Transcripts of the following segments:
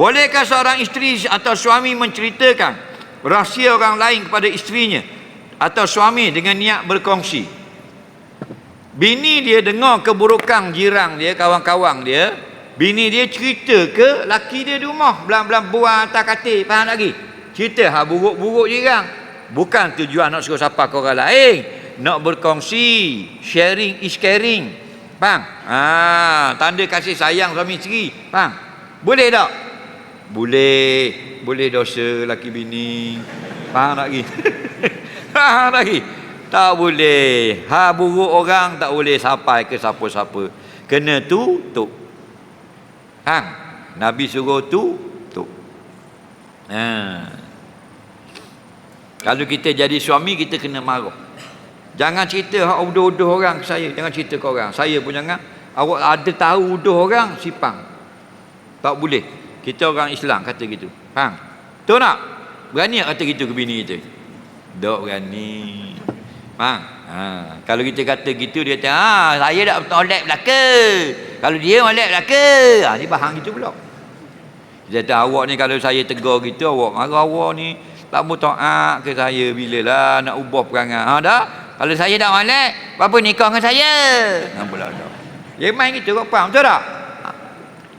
Bolehkah seorang isteri atau suami menceritakan rahsia orang lain kepada isterinya atau suami dengan niat berkongsi? Bini dia dengar keburukan jiran dia, kawan-kawan dia. Bini dia cerita ke laki dia di rumah. Belang-belang buang atas katil. Faham lagi? Cerita ha buruk-buruk jiran. Bukan tujuan nak suruh siapa ke orang lain. Nak berkongsi. Sharing is caring. Faham? Ha, tanda kasih sayang suami isteri. Faham? Boleh tak? Boleh. Boleh dosa laki bini. Faham tak lagi? Faham tak lagi? Tak boleh. Ha buruk orang tak boleh sampai ke siapa-siapa. Kena tutup. Hang, Nabi suruh tu, tu. Ha. Kalau kita jadi suami kita kena marah. Jangan cerita hak uduh-uduh orang ke saya, jangan cerita ke orang. Saya pun jangan. Awak ada tahu uduh orang sipang. Tak boleh. Kita orang Islam kata gitu. Faham? Tu nak? Berani tak kata gitu ke bini kita? Tak berani. Faham? Ha. Kalau kita kata gitu dia kata, "Ha, saya dak tolak belaka." Kalau dia molek belaka, ha ni faham gitu pula. Dia kata awak ni kalau saya tegur gitu awak marah awak ni tak mau taat ke saya bilalah nak ubah perangai. Ha dah. Kalau saya dak molek, apa nikah dengan saya? Pula dah. Dia main gitu kau faham betul tak?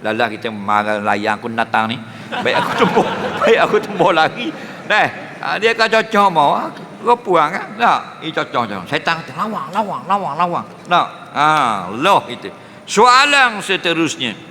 Lalah kita marah layang aku datang ni. Baik aku tembok, baik aku tembok lagi. Ha, dia kan cocok mau. Kau puang kan? Tak. Ini cocok cocok. Syaitan kata lawang, lawang, lawang, lawang. Tak. Ha, loh itu. Soalan seterusnya.